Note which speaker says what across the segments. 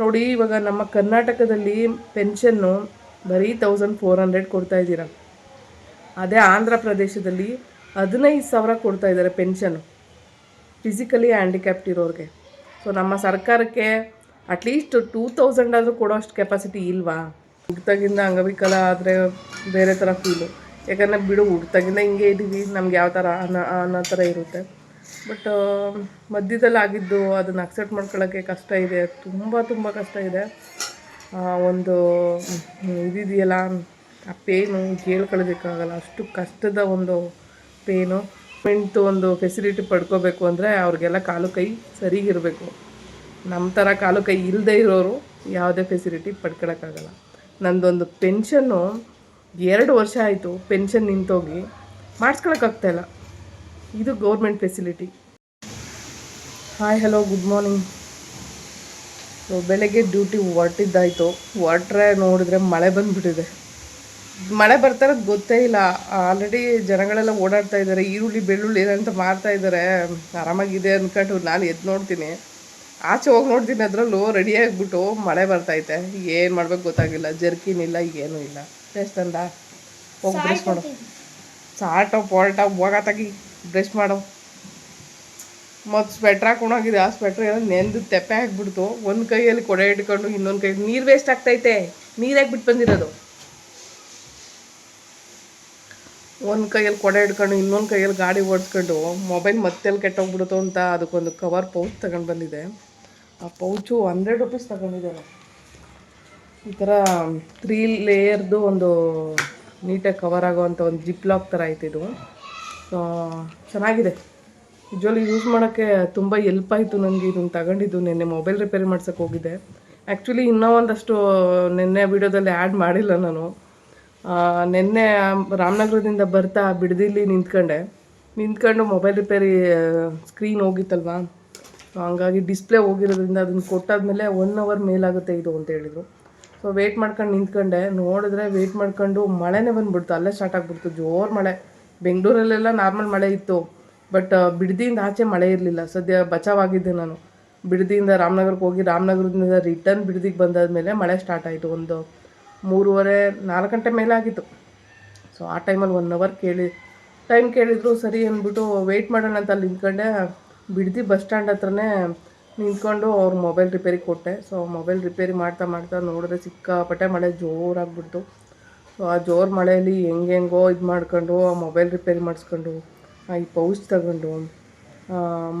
Speaker 1: ನೋಡಿ, ಇವಾಗ ನಮ್ಮ ಕರ್ನಾಟಕದಲ್ಲಿ ಪೆನ್ಷನ್ನು ಬರೀ ತೌಸಂಡ್ ಫೋರ್ ಹಂಡ್ರೆಡ್ ಕೊಡ್ತಾ ಇದ್ದೀರ? ಅದೇ ಆಂಧ್ರ ಪ್ರದೇಶದಲ್ಲಿ ಹದಿನೈದು ಸಾವಿರ ಕೊಡ್ತಾ ಇದ್ದಾರೆ ಪೆನ್ಷನ್ನು ಫಿಸಿಕಲಿ ಹ್ಯಾಂಡಿಕ್ಯಾಪ್ಟ್ ಇರೋರಿಗೆ. ಸೊ ನಮ್ಮ ಸರ್ಕಾರಕ್ಕೆ ಅಟ್ಲೀಸ್ಟ್ ಟೂ ತೌಸಂಡ್ ಆದರೂ ಕೊಡೋ ಅಷ್ಟು ಕೆಪಾಸಿಟಿ ಇಲ್ವಾ? ಹುಡ್ತಾಗಿಂದ ಅಂಗವಿಕಲ ಆದರೆ ಬೇರೆ ಥರ ಫೀಲು ಯಾಕಂದರೆ ಬಿಡು ಹುಡ್ತಾಗಿಂದ ಹಿಂಗೆ ಇದ್ದೀವಿ ನಮ್ಗೆ ಯಾವ ಥರ ಅನ್ನೋ ಅನ್ನೋ ಥರ ಇರುತ್ತೆ. ಬಟ್ ಮಧ್ಯದಲ್ಲಿ ಆಗಿದ್ದು ಅದನ್ನು ಅಕ್ಸೆಪ್ಟ್ ಮಾಡ್ಕೊಳ್ಳೋಕ್ಕೆ ಕಷ್ಟ ಇದೆ. ತುಂಬ ತುಂಬ ಕಷ್ಟ ಇದೆ. ಒಂದು ಇದಿದೆಯಲ್ಲ, ಆ ಪೇನು ಕೇಳ್ಕೊಳ್ಬೇಕಾಗಲ್ಲ ಅಷ್ಟು ಕಷ್ಟದ ಒಂದು ಪೇನು ಮೆಂಟು ಒಂದು ಫೆಸಿಲಿಟಿ ಪಡ್ಕೋಬೇಕು ಅಂದರೆ ಅವ್ರಿಗೆಲ್ಲ ಕಾಲು ಕೈ ಸರಿಗಿರಬೇಕು ನಮ್ಮ ಥರ ಕಾಲು ಕೈ ಇಲ್ಲದೆ ಇರೋರು ಯಾವುದೇ ಫೆಸಿಲಿಟಿ ಪಡ್ಕೊಳಕ್ಕಾಗಲ್ಲ. ನಂದೊಂದು ಪೆನ್ಷನ್ನು ಎರಡು ವರ್ಷ ಆಯಿತು. ಪೆನ್ಷನ್ ನಿಂತೋಗಿ. ಮಾಡಿಸ್ಕೊಳಕ್ಕಾಗ್ತಾಯಿಲ್ಲ ಇದು government facility. Hi hello good morning. So ಬೆಳಗ್ಗೆ ಡ್ಯೂಟಿ ಹೊರಟಿದ್ದಾಯಿತು. ಹೊರಟ್ರೆ ನೋಡಿದ್ರೆ ಮಳೆ ಬಂದುಬಿಟ್ಟಿದೆ. ಮಳೆ ಬರ್ತಾ ಇರೋದು ಗೊತ್ತೇ ಇಲ್ಲ. ಆಲ್ರೆಡಿ ಜನಗಳೆಲ್ಲ ಓಡಾಡ್ತಾ ಇದ್ದಾರೆ. ಈರುಳ್ಳಿ ಬೆಳ್ಳುಳ್ಳಿ ಅಂತ ಮಾರ್ತಾ ಇದ್ದಾರೆ. ಆರಾಮಾಗಿದೆ ಅಂದ್ಕೊಂಡು ನಾನು ಎದ್ದು ನೋಡ್ತೀನಿ. ಆಚೆ ಹೋಗಿ ನೋಡ್ತೀನಿ ಅದರಲ್ಲೂ. ರೆಡಿ ಆಗಿಬಿಟ್ಟು ಮಳೆ ಬರ್ತೈತೆ ಏನು ಮಾಡ್ಬೇಕು ಗೊತ್ತಾಗಿಲ್ಲ. ಜರ್ಕಿನ್ ಇಲ್ಲ ಏನೂ ಇಲ್ಲ. ಟೇಸ್ಟ್ ಅಂದ? ಹೋಗಿ ಬಿಡಿಸ್ಕೊಂಡು ಸಾಟೋ ಪೋಲ್ಟ ಹೋಗತ್ತಾಗಿ ಬ್ರಷ್ ಮಾಡೋ. ಮತ್ತು ಸ್ವೆಟ್ರ್ ಹಾಕೊಂಡೋಗಿದೆ ಆ ಸ್ವೆಟ್ರ್ ಏನೋ ನೆಂದು ತೆಪ್ಪೆ ಹಾಕ್ಬಿಡ್ತು ಒಂದು ಕೈಯಲ್ಲಿ ಕೊಡೆ ಇಟ್ಕೊಂಡು ಇನ್ನೊಂದು ಕೈ ನೀರು ವೇಸ್ಟ್ ಆಗ್ತೈತೆ ನೀರು ಹಾಕ್ಬಿಟ್ಟು ಬಂದಿರೋದು? ಒಂದು ಕೈಯಲ್ಲಿ ಕೊಡೆ ಇಟ್ಕೊಂಡು ಇನ್ನೊಂದು ಕೈಯಲ್ಲಿ ಗಾಡಿ ಓಡಿಸ್ಕೊಂಡು ಮೊಬೈಲ್ ಮತ್ತೆಲ್ಲಿ ಕೆಟ್ಟೋಗ್ಬಿಡುತ್ತೋ ಅಂತ ಅದಕ್ಕೊಂದು ಕವರ್ ಪೌಚ್ ತಗೊಂಡು ಬಂದಿದೆ ಆ ಪೌಚು ಹಂಡ್ರೆಡ್ ರುಪೀಸ್ ತಗೊಂಡಿದ್ದಾರೆ. ಈ ಥರ ತ್ರೀ ಲೇಯರ್ದು ಒಂದು ನೀಟಾಗಿ ಕವರ್ ಆಗೋವಂಥ ಒಂದು ಜಿಪ್ ಲಾಕ್ ಥರ ಇದು. ಸೊ ಚೆನ್ನಾಗಿದೆ. ನಿಜವಾಗ್ಲೂ ಯೂಸ್ ಮಾಡೋಕ್ಕೆ ತುಂಬ ಎಲ್ಪ್ ಆಯಿತು ನನಗೆ ಇದನ್ನು ತಗೊಂಡಿದ್ದು. ನಿನ್ನೆ ಮೊಬೈಲ್ ರಿಪೇರಿ ಮಾಡ್ಸೋಕ್ಕೆ ಹೋಗಿದ್ದೆ. ಆ್ಯಕ್ಚುಲಿ ಇನ್ನೂ ಒಂದಷ್ಟು ನಿನ್ನೆ ವಿಡಿಯೋದಲ್ಲಿ ಆ್ಯಡ್ ಮಾಡಿಲ್ಲ ನಾನು. ನಿನ್ನೆ ರಾಮನಗರದಿಂದ ಬರ್ತಾ ಬಿಡದಿಲ್ಲಿ ನಿಂತ್ಕೊಂಡೆ. ನಿಂತ್ಕೊಂಡು ಮೊಬೈಲ್ ರಿಪೇರಿ ಸ್ಕ್ರೀನ್ ಹೋಗಿತ್ತಲ್ವಾ? ಹಂಗಾಗಿ ಡಿಸ್ಪ್ಲೇ ಹೋಗಿರೋದ್ರಿಂದ ಅದನ್ನು ಕೊಟ್ಟಾದ್ಮೇಲೆ ಒನ್ ಅವರ್ ಮೇಲಾಗುತ್ತೆ ಇದು ಅಂತ ಹೇಳಿದರು. ಸೊ ವೆಯ್ಟ್ ಮಾಡ್ಕೊಂಡು ನಿಂತ್ಕೊಂಡೆ. ನೋಡಿದ್ರೆ ವೆಯ್ಟ್ ಮಾಡ್ಕೊಂಡು ಮಳೆನೇ ಬಂದ್ಬಿಡ್ತು. ಅಲ್ಲೇ ಸ್ಟಾರ್ಟ್ ಆಗಿಬಿಡ್ತು. ಜೋರು ಮಳೆ. ಬೆಂಗಳೂರಲ್ಲೆಲ್ಲ ನಾರ್ಮಲ್ ಮಳೆ ಇತ್ತು, ಬಟ್ ಬಿಡದಿಯಿಂದ ಆಚೆ ಮಳೆ ಇರಲಿಲ್ಲ. ಸದ್ಯ ಬಚಾವಾಗಿದ್ದೆ ನಾನು. ಬಿಡದಿಯಿಂದ ರಾಮನಗರಕ್ಕೆ ಹೋಗಿ ರಾಮನಗರದಿಂದ ರಿಟರ್ನ್ ಬಿಡದಿಗೆ ಬಂದಾದ್ಮೇಲೆ ಮಳೆ ಸ್ಟಾರ್ಟ್ ಆಯಿತು. ಒಂದು ಮೂರುವರೆ, ನಾಲ್ಕು ಗಂಟೆ ಮೇಲೆ ಆಗಿತ್ತು ಸೊ ಆ ಟೈಮಲ್ಲಿ ಒನ್ ಅವರ್ ಕೇಳಿ ಟೈಮ್ ಕೇಳಿದ್ರು ಸರಿ ಅಂದ್ಬಿಟ್ಟು ವೆಯ್ಟ್ ಮಾಡೋಣ ಅಂತ ಅಲ್ಲಿ ನಿಂತ್ಕೊಂಡೆ. ಬಿಡದಿ ಬಸ್ ಸ್ಟ್ಯಾಂಡ್ ಹತ್ರನೇ ನಿಂತ್ಕೊಂಡು ಅವ್ರ ಮೊಬೈಲ್ ರಿಪೇರಿ ಕೊಟ್ಟೆ. ಸೊ ಮೊಬೈಲ್ ರಿಪೇರಿ ಮಾಡ್ತಾ ಮಾಡ್ತಾ ನೋಡಿದ್ರೆ ಸಿಕ್ಕಾಪಟ್ಟೆ ಮಳೆ ಜೋರಾಗ್ಬಿಡ್ತು ಆ ಜೋರು ಮಳೆಯಲ್ಲಿ ಹೆಂಗೆ ಹೆಂಗೋ ಇದು ಮಾಡ್ಕೊಂಡು, ಆ ಮೊಬೈಲ್ ರಿಪೇರಿ ಮಾಡಿಸ್ಕೊಂಡು, ಆ ಈ ಪೌಚ್ ತಗೊಂಡು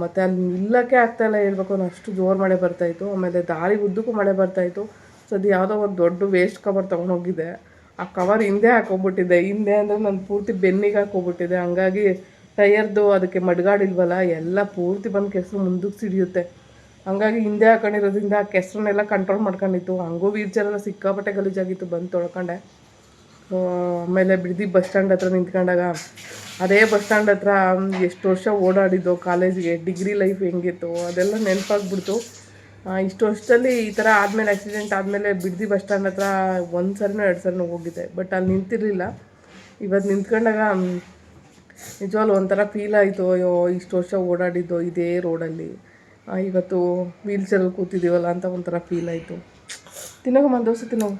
Speaker 1: ಮತ್ತು ಅಲ್ಲಿ ನಿಲ್ಲಕ್ಕೆ ಆಗ್ತಾಯಿಲ್ಲ ಹೇಳ್ಬೇಕು. ಅಷ್ಟು ಜೋರು ಮಳೆ ಬರ್ತಾಯಿತ್ತು ಆಮೇಲೆ ದಾರಿ ಉದ್ದಕ್ಕೂ ಮಳೆ ಬರ್ತಾಯಿತ್ತು ಸದ್ಯ ಯಾವುದೋ ಒಂದು ದೊಡ್ಡ ವೇಸ್ಟ್ ಕವರ್ ತೊಗೊಂಡೋಗಿದ್ದೆ ಆ ಕವರ್ ಹಿಂದೆ ಹಾಕೋಗ್ಬಿಟ್ಟಿದ್ದೆ ಹಿಂದೆ ಅಂದರೆ ನಾನು ಪೂರ್ತಿ ಬೆನ್ನಿಗೆ ಹಾಕೋಗ್ಬಿಟ್ಟಿದೆ ಹಂಗಾಗಿ ಟೈಯರ್ದು ಅದಕ್ಕೆ ಮಡ್ಗಾಡಿಲ್ವಲ್ಲ, ಎಲ್ಲ ಪೂರ್ತಿ ಬಂದು ಕೆಸರು ಮುಂದಕ್ಕೆ ಸಿಡಿಯುತ್ತೆ. ಹಂಗಾಗಿ ಹಿಂದೆ ಹಾಕೊಂಡಿರೋದ್ರಿಂದ ಆ ಕೆಸರನ್ನೆಲ್ಲ ಕಂಟ್ರೋಲ್ ಮಾಡ್ಕೊಂಡಿತ್ತು. ಹಂಗೂ ವೀಲ್ಚೇರೆಲ್ಲ ಸಿಕ್ಕಾಪಟ್ಟೆ ಗಲೀಜಾಗಿತ್ತು. ಬಂದು ತೊಳ್ಕೊಂಡೆ. ಸೊ ಆಮೇಲೆ ಬಿಡ್ದಿ ಬಸ್ ಸ್ಟ್ಯಾಂಡ್ ಹತ್ರ ನಿಂತ್ಕೊಂಡಾಗ, ಅದೇ ಬಸ್ ಸ್ಟ್ಯಾಂಡ್ ಹತ್ರ ಎಷ್ಟು ವರ್ಷ ಓಡಾಡಿದ್ದು ಕಾಲೇಜಿಗೆ, ಡಿಗ್ರಿ ಲೈಫ್ ಹೆಂಗಿತ್ತು, ಅದೆಲ್ಲ ನೆನಪಾಗ್ಬಿಡ್ತು. ಇಷ್ಟು ವರ್ಷದಲ್ಲಿ ಈ ಥರ ಆದಮೇಲೆ ಆಕ್ಸಿಡೆಂಟ್ ಆದಮೇಲೆ ಬಿಡ್ದಿ ಬಸ್ ಸ್ಟ್ಯಾಂಡ್ ಹತ್ರ ಒಂದು ಸರಿನೋ ಎರಡು ಸರಿನೋ ಹೋಗಿದ್ದೆ ಬಟ್ ಅಲ್ಲಿ ನಿಂತಿರಲಿಲ್ಲ. ಇವತ್ತು ನಿಂತ್ಕೊಂಡಾಗ, ನಿಜವಾಗ್ಲು ಒಂಥರ ಫೀಲ್ ಆಯಿತು, ಅಯ್ಯೋ, ಇಷ್ಟು ವರ್ಷ ಓಡಾಡಿದ್ದು ಇದೇ ರೋಡಲ್ಲಿ ಇವತ್ತು ವೀಲ್ ಚೇರಲ್ಲಿ ಕೂತಿದ್ದೀವಲ್ಲ ಅಂತ ಒಂಥರ ಫೀಲ್ ಆಯಿತು. ತಿನ್ನೋಕೆ ದೋಸೆ ತಿನ್ನೋ.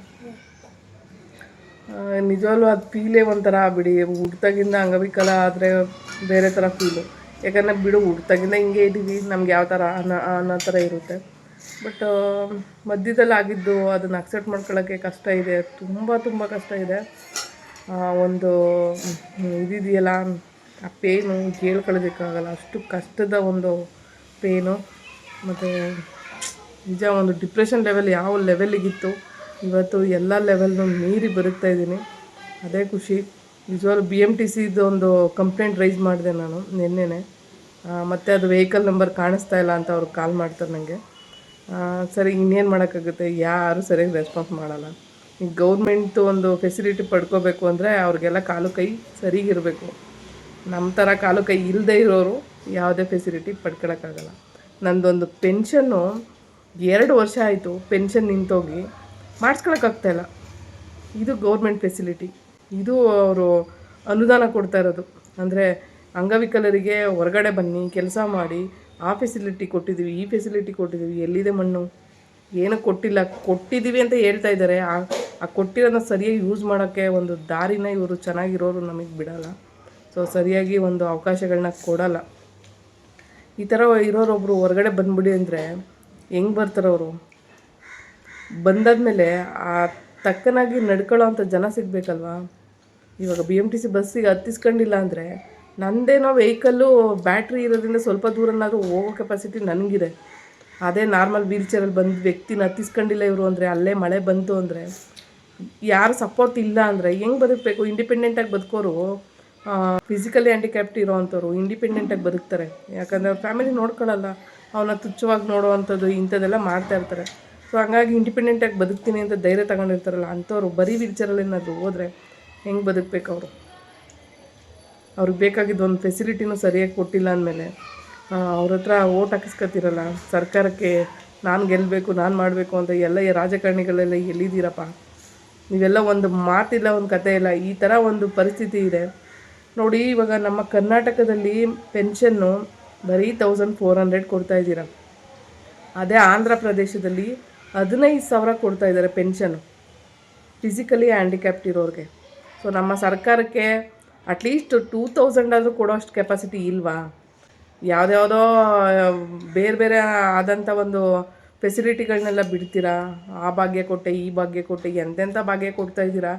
Speaker 1: ನಿಜವಾಗ್ಲೂ ಅದು ಫೀಲೇ ಒಂಥರ ಬಿಡಿ. ಹುಡ್ತಾಗಿಂದ ಅಂಗವಿಕಲ ಆದರೆ ಬೇರೆ ಥರ ಫೀಲು ಯಾಕಂದರೆ ಬಿಡು, ಹುಡ್ತಾಗಿಂದ ಹಿಂಗೆ ಇದ್ದೀವಿ, ನಮ್ಗೆ ಯಾವ ಥರ ಅನ್ನೋ ಅನ್ನೋ ಥರ ಇರುತ್ತೆ. ಬಟ್ ಮಧ್ಯದಲ್ಲಿ ಆಗಿದ್ದು ಅದನ್ನು ಅಕ್ಸೆಪ್ಟ್ ಮಾಡ್ಕೊಳ್ಳೋಕ್ಕೆ ಕಷ್ಟ ಇದೆ. ತುಂಬ ತುಂಬ ಕಷ್ಟ ಇದೆ. ಒಂದು ಇದಿದೆಯಲ್ಲ, ಆ ಪೇನು ಕೇಳ್ಕೊಳ್ಳೋದಕ್ಕಾಗಲ್ಲ ಅಷ್ಟು ಕಷ್ಟದ ಒಂದು ಪೇನು ಮತ್ತು ನಿಜ, ಒಂದು ಡಿಪ್ರೆಷನ್ ಲೆವೆಲ್ ಯಾವ ಲೆವೆಲಿಗಿತ್ತು ಇವತ್ತು ಎಲ್ಲ ಲೆವೆಲ್ನು ಮೀರಿ ಬರುತ್ತಾ ಇದ್ದೀನಿ. ಅದೇ ಖುಷಿ. ನಿಜವಾಗ್ಲೂ ಬಿ ಎಂ ಟಿ ಸಿದು ಒಂದು ಕಂಪ್ಲೇಂಟ್ ರೈಸ್ ಮಾಡಿದೆ ನಾನು ನಿನ್ನೆನೆ. ಮತ್ತು ಅದು ವೆಹಿಕಲ್ ನಂಬರ್ ಕಾಣಿಸ್ತಾ ಇಲ್ಲ ಅಂತ ಅವ್ರು ಕಾಲ್ ಮಾಡ್ತಾರೆ ನನಗೆ ಸರಿ, ಇನ್ನೇನು ಮಾಡೋಕ್ಕಾಗುತ್ತೆ? ಯಾರು ಸರಿಯಾಗಿ ರೆಸ್ಪಾನ್ಸ್ ಮಾಡಲ್ಲ. ಈಗ ಗೌರ್ಮೆಂಟ್ ಒಂದು ಫೆಸಿಲಿಟಿ ಪಡ್ಕೋಬೇಕು ಅಂದರೆ ಅವ್ರಿಗೆಲ್ಲ ಕಾಲು ಕೈ ಸರಿಗಿರಬೇಕು ನಮ್ಮ ಥರ ಕಾಲು ಕೈ ಇಲ್ಲದೆ ಇರೋರು ಯಾವುದೇ ಫೆಸಿಲಿಟಿ ಪಡ್ಕೊಳಕ್ಕಾಗಲ್ಲ. ನಂದೊಂದು ಪೆನ್ಷನ್ನು ಎರಡು ವರ್ಷ ಆಯಿತು. ಪೆನ್ಷನ್ ನಿಂತೋಗಿ ಮಾಡಿಸ್ಕೊಳಕ್ಕಾಗ್ತಾಯಿಲ್ಲ. ಇದು ಗೌರ್ಮೆಂಟ್ ಫೆಸಿಲಿಟಿ ಇದು ಅವರು ಅನುದಾನ ಕೊಡ್ತಾ ಇರೋದು. ಅಂದರೆ ಅಂಗವಿಕಲರಿಗೆ ಹೊರಗಡೆ ಬನ್ನಿ, ಕೆಲಸ ಮಾಡಿ, ಆ ಫೆಸಿಲಿಟಿ ಕೊಟ್ಟಿದ್ದೀವಿ, ಈ ಫೆಸಿಲಿಟಿ ಕೊಟ್ಟಿದ್ದೀವಿ, ಎಲ್ಲಿದೆ ಮಣ್ಣು? ಏನೂ ಕೊಟ್ಟಿಲ್ಲ. ಕೊಟ್ಟಿದ್ದೀವಿ ಅಂತ ಹೇಳ್ತಾ ಇದ್ದಾರೆ. ಆ ಆ ಕೊಟ್ಟಿರೋದನ್ನ ಸರಿಯಾಗಿ ಯೂಸ್ ಮಾಡೋಕ್ಕೆ ಒಂದು ದಾರಿನ ಇವರು ಚೆನ್ನಾಗಿರೋರು ನಮಗೆ ಬಿಡಲ್ಲ. ಸೊ ಸರಿಯಾಗಿ ಒಂದು ಅವಕಾಶಗಳನ್ನ ಕೊಡಲ್ಲ. ಈ ಥರ ಇರೋರೊಬ್ಬರು ಹೊರಗಡೆ ಬಂದ್ಬಿಡಿ ಅಂದರೆ ಹೆಂಗೆ ಬರ್ತಾರೋ ಅವರು ಬಂದಾದ್ಮೇಲೆ ಆ ತಕ್ಕನಾಗಿ ನಡ್ಕೊಳ್ಳೋ ಅಂಥ ಜನ ಸಿಗಬೇಕಲ್ವಾ? ಇವಾಗ ಬಿ ಎಂ ಟಿ ಸಿ ಬಸ್ಸಿಗೆ ಹತ್ತಿಸ್ಕೊಂಡಿಲ್ಲ ಅಂದರೆ ನಂದೇನೋ ವೆಹಿಕಲ್ಲು ಬ್ಯಾಟ್ರಿ ಇರೋದ್ರಿಂದ ಸ್ವಲ್ಪ ದೂರನಾದರೂ ಹೋಗೋ ಕೆಪಾಸಿಟಿ ನನಗಿದೆ. ಅದೇ ನಾರ್ಮಲ್ ವೀಲ್ ಚೇರಲ್ಲಿ ಬಂದು ವ್ಯಕ್ತಿನ ಹತ್ತಿಸ್ಕೊಂಡಿಲ್ಲ ಇವರು ಅಂದರೆ, ಅಲ್ಲೇ ಮಳೆ ಬಂತು ಅಂದರೆ, ಯಾರು ಸಪೋರ್ಟ್ ಇಲ್ಲ ಅಂದರೆ ಹೆಂಗೆ ಬದುಕಬೇಕು? ಇಂಡಿಪೆಂಡೆಂಟಾಗಿ ಬದುಕೋರು ಫಿಸಿಕಲಿ ಹ್ಯಾಂಡಿಕ್ಯಾಪ್ಟ್ ಇರೋವಂಥವ್ರು ಇಂಡಿಪೆಂಡೆಂಟಾಗಿ ಬದುಕ್ತಾರೆ. ಯಾಕಂದರೆ ಅವ್ರ ಫ್ಯಾಮಿಲಿ ನೋಡ್ಕೊಳ್ಳಲ್ಲ ಅವನ್ನ ತುಚ್ಛವಾಗಿ ನೋಡುವಂಥದ್ದು ಇಂಥದ್ದೆಲ್ಲ ಮಾಡ್ತಾ ಇರ್ತಾರೆ. ಸೊ ಹಂಗಾಗಿ ಇಂಡಿಪೆಂಡೆಂಟಾಗಿ ಬದುಕ್ತೀನಿ ಅಂತ ಧೈರ್ಯ ತಗೊಂಡಿರ್ತಾರಲ್ಲ, ಅಂಥವ್ರು ಬರೀ ವೀಲ್ಚರಲ್ಲಿ ಹೋದರೆ ಹೆಂಗೆ ಬದುಕಬೇಕು ಅವರು? ಅವ್ರಿಗೆ ಬೇಕಾಗಿದ್ದು ಒಂದು ಫೆಸಿಲಿಟಿನೂ ಸರಿಯಾಗಿ ಕೊಟ್ಟಿಲ್ಲ ಅಂದಮೇಲೆ ಅವ್ರ ಹತ್ರ ಓಟ್ ಹಾಕಿಸ್ಕೊತಿರಲ್ಲ ಸರ್ಕಾರಕ್ಕೆ ನಾನು ಗೆಲ್ಲಬೇಕು ನಾನು ಮಾಡಬೇಕು ಅಂತ ಎಲ್ಲ ರಾಜಕಾರಣಿಗಳೆಲ್ಲ ಎಲ್ಲಿದ್ದೀರಪ್ಪ? ನೀವೆಲ್ಲ ಒಂದು ಮಾತಿಲ್ಲ, ಒಂದು ಕತೆ ಇಲ್ಲ, ಈ ಥರ ಒಂದು ಪರಿಸ್ಥಿತಿ ಇದೆ. ನೋಡಿ, ಇವಾಗ ನಮ್ಮ ಕರ್ನಾಟಕದಲ್ಲಿ ಪೆನ್ಷನ್ನು ಬರೀ ತೌಸಂಡ್ ಫೋರ್ ಹಂಡ್ರೆಡ್ ಕೊಡ್ತಾ ಇದ್ದೀರಾ. ಅದೇ ಆಂಧ್ರ ಪ್ರದೇಶದಲ್ಲಿ ಹದಿನೈದು ಸಾವಿರ ಕೊಡ್ತಾ ಇದ್ದಾರೆ ಪೆನ್ಷನು ಫಿಸಿಕಲಿ ಹ್ಯಾಂಡಿಕ್ಯಾಪ್ಟ್ ಇರೋರಿಗೆ. ಸೊ ನಮ್ಮ ಸರ್ಕಾರಕ್ಕೆ ಅಟ್ಲೀಸ್ಟ್ ಟೂ ತೌಸಂಡ್ ಆದರೂ ಕೊಡೋಷ್ಟು ಕೆಪಾಸಿಟಿ ಇಲ್ವಾ? ಯಾವುದ್ಯಾವುದೋ, ಬೇರೆ ಬೇರೆ ಆದಂಥ ಒಂದು ಫೆಸಿಲಿಟಿಗಳನ್ನೆಲ್ಲ ಬಿಡ್ತೀರಾ? ಆ ಭಾಗ್ಯ ಕೊಟ್ಟೆ, ಈ ಭಾಗ್ಯ ಕೊಟ್ಟೆ ಎಂತೆಂಥ ಭಾಗ್ಯ ಕೊಡ್ತಾ ಇದ್ದೀರಾ?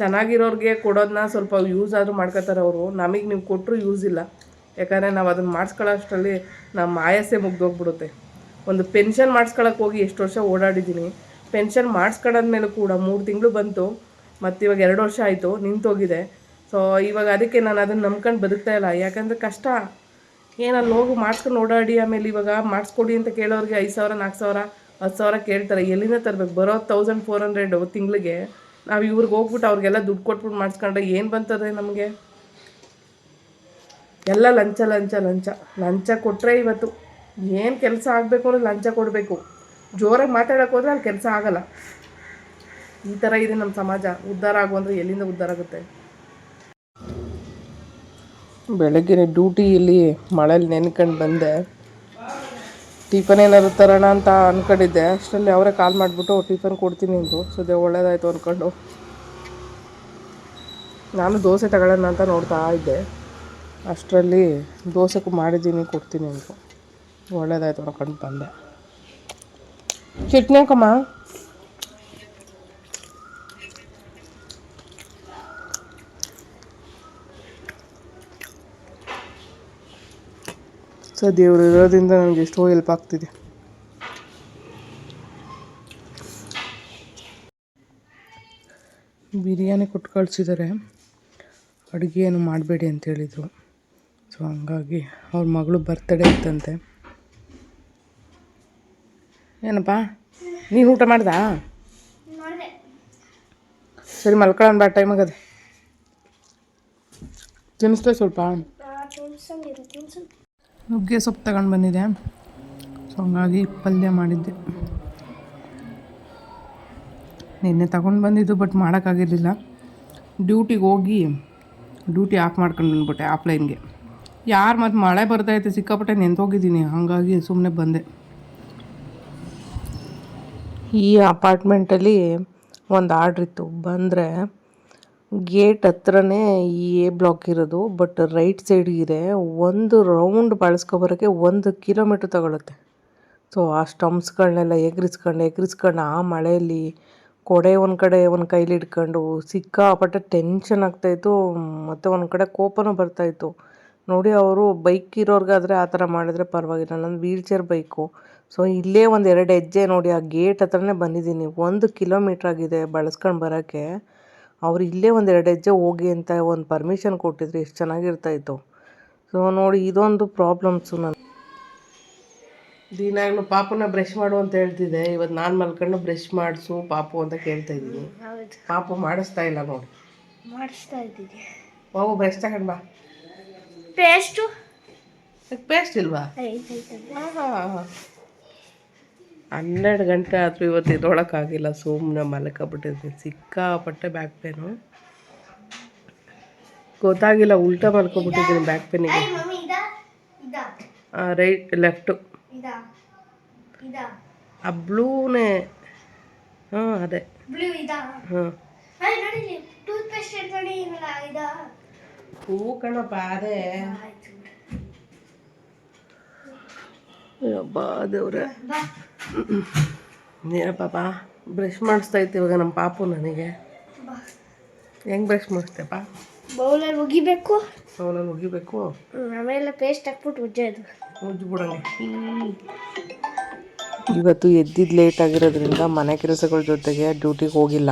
Speaker 1: ಚೆನ್ನಾಗಿರೋರಿಗೆ ಕೊಡೋದನ್ನ ಸ್ವಲ್ಪ ಯೂಸ್ ಆದರೂ ಮಾಡ್ಕೋತಾರೆ ಅವರು. ನಮಗೆ ನೀವು ಕೊಟ್ಟರು ಯೂಸ್ ಇಲ್ಲ. ಯಾಕಂದರೆ ನಾವು ಅದನ್ನು ಮಾಡಿಸ್ಕೊಳ್ಳೋ ಅಷ್ಟರಲ್ಲಿ ನಮ್ಮ ಆಯಸ್ಸೇ ಮುಗ್ದೋಗ್ಬಿಡುತ್ತೆ. ಒಂದು ಪೆನ್ಷನ್ ಮಾಡಿಸ್ಕೊಳಕ್ಕೆ ಹೋಗಿ ಎಷ್ಟು ವರ್ಷ ಓಡಾಡಿದ್ದೀನಿ. ಪೆನ್ಷನ್ ಮೇಲೆ ಕೂಡ ಮೂರು ತಿಂಗಳು ಬಂತು. ಮತ್ತು ಇವಾಗ ಎರಡು ವರ್ಷ ಆಯಿತು, ನಿಂತೋಗಿದೆ. ಸೊ ಇವಾಗ ಅದಕ್ಕೆ ನಾನು ಅದನ್ನು ನಂಬ್ಕೊಂಡು ಬದುಕ್ತಾ ಇಲ್ಲ. ಯಾಕಂದರೆ ಕಷ್ಟ. ಏನಲ್ಲಿ ಹೋಗಿ, ಮಾಡಿಸ್ಕೊಂಡು ಓಡಾಡಿ, ಆಮೇಲೆ ಇವಾಗ ಮಾಡಿಸ್ಕೊಡಿ ಅಂತ ಕೇಳೋರಿಗೆ ಐದು ಸಾವಿರ ನಾಲ್ಕು ಸಾವಿರ, ಹತ್ತು ಸಾವಿರ ಕೇಳ್ತಾರೆ. ಎಲ್ಲಿಂದ ತರಬೇಕು? ಬರೋ ತೌಸಂಡ್ ಫೋರ್ ಹಂಡ್ರೆಡ್ ತಿಂಗಳಿಗೆ ನಾವು ಇವ್ರಿಗೆ ಹೋಗ್ಬಿಟ್ಟು ಅವ್ರಿಗೆಲ್ಲ ದುಡ್ಡು ಕೊಟ್ಬಿಟ್ಟು ಮಾಡಿಸ್ಕೊಂಡ್ರೆ ಏನು ಬಂತದೆ ನಮಗೆ? ಎಲ್ಲ ಲಂಚ ಲಂಚ ಲಂಚ. ಲಂಚ ಕೊಟ್ಟರೆ ಇವತ್ತು. ಏನು ಕೆಲಸ ಆಗಬೇಕು ಅಂದ್ರೆ ಲಂಚ ಕೊಡಬೇಕು. ಜೋರಾಗಿ ಮಾತಾಡೋಕೆ ಹೋದ್ರೆ ಅಲ್ಲಿ ಕೆಲಸ ಆಗಲ್ಲ. ಈ ಥರ ಇದೆ ನಮ್ಮ ಸಮಾಜ. ಉದ್ಧಾರ ಆಗುವಂದ್ರೆ ಎಲ್ಲಿಂದ ಉದ್ಧಾರ ಆಗುತ್ತೆ? ಬೆಳಗ್ಗೆ ಡ್ಯೂಟಿಯಲ್ಲಿ ಮಳೇಲಿ ನೆನ್ಕೊಂಡು ಬಂದೆ. ಟಿಫನ್ ಏನಾದ್ರು ತರೋಣ ಅಂತ ಅಂದ್ಕೊಂಡಿದ್ದೆ ಅಷ್ಟರಲ್ಲಿ ಅವರೇ ಕಾಲ್ ಮಾಡಿಬಿಟ್ಟು ಟಿಫನ್ ಕೊಡ್ತೀನಿ ಅಂದರು. ಸದ್ಯ ಒಳ್ಳೇದಾಯ್ತು ಅಂದ್ಕೊಂಡು ನಾನು ದೋಸೆ ತಗೊಳ್ಳೋಣ ಅಂತ ನೋಡ್ತಾ ಇದ್ದೆ. ಅಷ್ಟರಲ್ಲಿ ದೋಸೆಗೂ ಮಾಡಿದ್ದೀನಿ, ಕೊಡ್ತೀನಿ ಅಂದರು. ಒಳ್ಳೇದಾಯ್ತು ಹೊರಕೊಂಡು ಬಂದೆ ಚಟ್ನಿ ಸೊ ದೇವರು ಇರೋದ್ರಿಂದ ನನಗೆ ಎಷ್ಟೋ ಹೆಲ್ಪ್ ಆಗ್ತಿದೆ. ಬಿರಿಯಾನಿ ಕೊಟ್ಟು ಕಳಿಸಿದ್ದಾರೆ ಅಡುಗೆ ಏನು ಮಾಡಬೇಡಿ ಅಂತ ಹೇಳಿದರು. ಸೊ ಹಂಗಾಗಿ ಅವ್ರ ಮಗಳು ಬರ್ತಡೇ ಇತ್ತಂತೆ. ಏನಪ್ಪ? ನೀನು ಊಟ ಮಾಡ್ದಾ? ಸರಿ ಮಲ್ಕೊಳ್ಳೋಣ ಬಾ ಟೈಮ್ ಆಗದೆ. ತಿನ್ನಿಸ್ದೆ ಸ್ವಲ್ಪ. ನುಗ್ಗೆ ಸೊಪ್ಪು ತಗೊಂಡು ಬಂದಿದೆ ಸೊ ಹಂಗಾಗಿ ಪಲ್ಯ ಮಾಡಿದ್ದೆ. ನಿನ್ನೆ ತಗೊಂಡು ಬಂದಿದ್ದು ಬಟ್ ಮಾಡೋಕ್ಕಾಗಿರಲಿಲ್ಲ ಡ್ಯೂಟಿಗೆ ಹೋಗಿ ಡ್ಯೂಟಿ ಆಫ್ ಮಾಡ್ಕೊಂಡು ಬಂದ್ಬಿಟ್ಟೆ ಆಫ್ಲೈನ್ಗೆ. ಯಾರು ಮತ್ತು ಮಳೆ ಬರ್ತಾಯಿತ್ತು ಸಿಕ್ಕಾಪಟ್ಟೆ ನಿಂತೋಗಿದ್ದೀನಿ ಹಾಗಾಗಿ ಸುಮ್ಮನೆ ಬಂದೆ. ಈ ಅಪಾರ್ಟ್ಮೆಂಟಲ್ಲಿ ಒಂದು ಆರ್ಡ್ರ್ ಇತ್ತು. ಬಂದರೆ ಗೇಟ್ ಹತ್ರನೇ ಈ ಎ ಬ್ಲಾಕ್ ಇರೋದು, ಬಟ್ ರೈಟ್ ಸೈಡ್ಗಿದೆ ಒಂದು ರೌಂಡ್ ಬಳಸ್ಕೊಬರೋಕ್ಕೆ ಒಂದು ಕಿಲೋಮೀಟ್ರ್ ತಗೊಳುತ್ತೆ. ಸೊ, ಆ ಸ್ಟಂಪ್ಸ್ಗಳನ್ನೆಲ್ಲ ಎಗ್ರಿಸ್ಕೊಂಡು ಎಗ್ರಿಸ್ಕೊಂಡು ಆ ಮಳೆಯಲ್ಲಿ ಕೊಡೆ ಒಂದು ಕಡೆ ಒಂದು ಕೈಲಿ ಹಿಡ್ಕೊಂಡು ಸಿಕ್ಕಾಪಟ್ಟೆ ಟೆನ್ಷನ್ ಆಗ್ತಾಯಿತ್ತು ಮತ್ತು ಒಂದು ಕಡೆ ಕೋಪನೂ ಬರ್ತಾಯಿತ್ತು ನೋಡಿ ಅವರು ಬೈಕ್ ಇರೋರ್ಗಾದರೆ ಆ ಥರ ಮಾಡಿದ್ರೆ ಪರವಾಗಿಲ್ಲ. ನನ್ನ ವೀಲ್ ಚೇರ್ ಬೈಕು ಸೊ ಇಲ್ಲೇ ಒಂದು ಎರಡು ಹೆಜ್ಜೆ ನೋಡಿ ಆ ಗೇಟ್ ಹತ್ರನೇ ಬಂದಿದ್ದೀನಿ. ಒಂದು ಕಿಲೋಮೀಟ್ರ್ ಆಗಿದೆ ಬಳಸ್ಕೊಂಡು ಬರೋಕ್ಕೆ. ಅವ್ರು ಇಲ್ಲೇ ಒಂದು ಎರಡು ಹೆಜ್ಜೆ ಹೋಗಿ ಅಂತ ಒಂದು ಪರ್ಮಿಷನ್ ಕೊಟ್ಟಿದ್ರು. ಎಷ್ಟು ಚೆನ್ನಾಗಿರ್ತಾಯಿತ್ತು ಸೊ ನೋಡಿ ಇದೊಂದು ಪ್ರಾಬ್ಲಮ್ಸು ನಾನು ದಿನಾಗ್ಲೂ ಪಾಪನ ಬ್ರಷ್ ಮಾಡು ಅಂತ ಹೇಳ್ತಿದ್ದೆ. ಇವತ್ತು ನಾನು ಮಲ್ಕೊಂಡು ಬ್ರಷ್ ಮಾಡಿಸು ಪಾಪು ಅಂತ ಕೇಳ್ತಾ ಇದ್ದೀನಿ. ಪಾಪು ಮಾಡಿಸ್ತಾ ಇಲ್ಲ ನೋಡಿ.
Speaker 2: ಮಾಡಿಸ್ತಾ ಇದ್ದೀನಿ
Speaker 1: ಹೋಗು ಬ್ರಷ್ ತಗೊಂಡು ಬಾ.
Speaker 2: ಪೇಸ್ಟು?
Speaker 1: ಪೇಸ್ಟ್ ಇಲ್ವಾ? ಹನ್ನೆರಡು ಗಂಟೆ ಆದರೂ ಇವತ್ತು ಇದೊಳಕ್ಕಾಗಿಲ್ಲ ಸುಮ್ಮನೆ ಮಲ್ಕೊಬಿಟ್ಟಿದ್ದೀನಿ ಸಿಕ್ಕಾಪಟ್ಟೆ ಬ್ಯಾಕ್ ಪೇನು ಗೊತ್ತಾಗಿಲ್ಲ ಉಲ್ಟಾ ಮಲ್ಕೊಬಿಟ್ಟಿದ್ದೀನಿ ಬ್ಯಾಕ್ ಪೇನಿಗೆ ರೈಟ್ ಲೆಫ್ಟು ಆ ಬ್ಲೂನೇ. ಹಾಂ ಅದೇ. ಹಾಂ. ಹೂ ಕಣಪ್ಪ ಅದೇ
Speaker 2: ಆಯ್ತು
Speaker 1: ಅಬ್ಬಾ ದೇವ್ರೆ
Speaker 2: ಬಾ
Speaker 1: ಬ್ರಷ್ ಮಾಡಿಸ್ತಾ ಇತ್ತು ಇವಾಗ ನಮ್ಮ ಪಾಪು ನನಗೆ ಹೆಂಗ್ ಬ್ರಷ್ ಮಾಡಿಸ್ತೇಪ್ಪ
Speaker 2: ಬೌಲಲ್ಲಿ ಒಗಿಬೇಕು
Speaker 1: ಬೌಲಲ್ಲಿ ಒಗಿಬೇಕು
Speaker 2: ಆಮೇಲೆ ಪೇಸ್ಟ್ ಹಾಕ್ಬಿಟ್ಟು ಉಜ್ಜೋದು
Speaker 1: ಉಜ್ಜು ಬಿಡಂಗೆ ಇವತ್ತು ಎದ್ದಿದ್ದು ಲೇಟ್ ಆಗಿರೋದ್ರಿಂದ ಮನೆ ಕೆಲಸಗಳ ಜೊತೆಗೆ ಡ್ಯೂಟಿಗೆ ಹೋಗಿಲ್ಲ